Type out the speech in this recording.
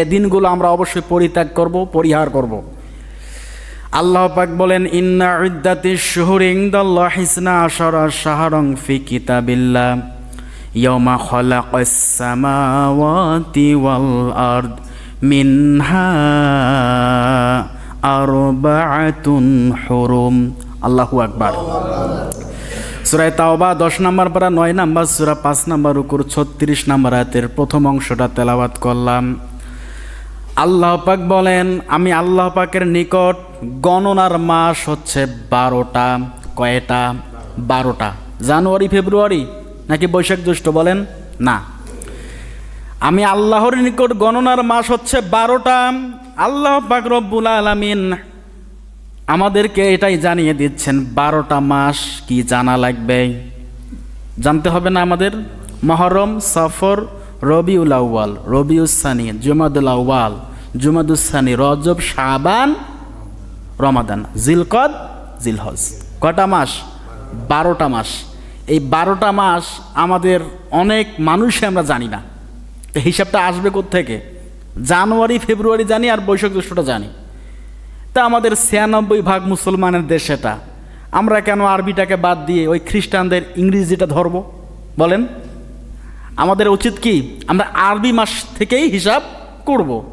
এ দিনগুলো আমরা অবশ্যই পরিত্যাগ করব, পরিহার করব। আল্লাহ পাক বলেন, ইন্না ইদ্দাতি শুহুরি ইনদাল্লাহ হিসনা আশারা শাহরং ফি কিতাবিল্লাহ। ইয়াউমা খালাকাস সামাওয়াতি ওয়াল আরদ মিনহা আরবাআতুন হুরুম। আল্লাহু আকবার। সুরায় তাওবা দশ নম্বর পারা নয় নম্বর, সুরা পাঁচ নম্বর উকুর ছত্রিশ নম্বর আয়াতের প্রথম অংশটা তেলাবাত করলাম। আল্লাহ পাক বলেন, আমি আল্লাহ পাকের নিকট গণনার মাস হচ্ছে বারোটা, কয়টা? বারোটা। জানুয়ারি, ফেব্রুয়ারি? নাকি বৈশাখ জ্যৈষ্ঠ বলেন? না। আমি আল্লাহর নিকট গণনার মাস হচ্ছে বারোটা। আল্লাহ পাক রব্বুল আলামিন আমাদেরকে এটাই জানিয়ে দিচ্ছেন, বারোটা মাস কি জানা লাগবে? জানতে হবে না আমাদের? মহরম, সফর রবিউল আউ্বাল রবিউসানি জুমাদুল আউ্বাল জুমাদুসানি রজব, শাবান, রমাদান, জিলকদ, জিলহজ। কটা মাস? বারোটা মাস। এই বারোটা মাস আমাদের অনেক মানুষই আমরা জানি না। হিসাবটা আসবে থেকে জানুয়ারি, ফেব্রুয়ারি জানি আর বৈশাখ জ্যৈষ্ঠটা জানি। তা আমাদের ছিয়ানব্বই ভাগ মুসলমানের দেশ এটা। আমরা কেন আরবিটাকে বাদ দিয়ে ওই খ্রিস্টানদের ইংরেজিটা ধরবো? বলেন। আমাদের উচিত কি আমরা আরবি মাস থেকেই হিসাব করব।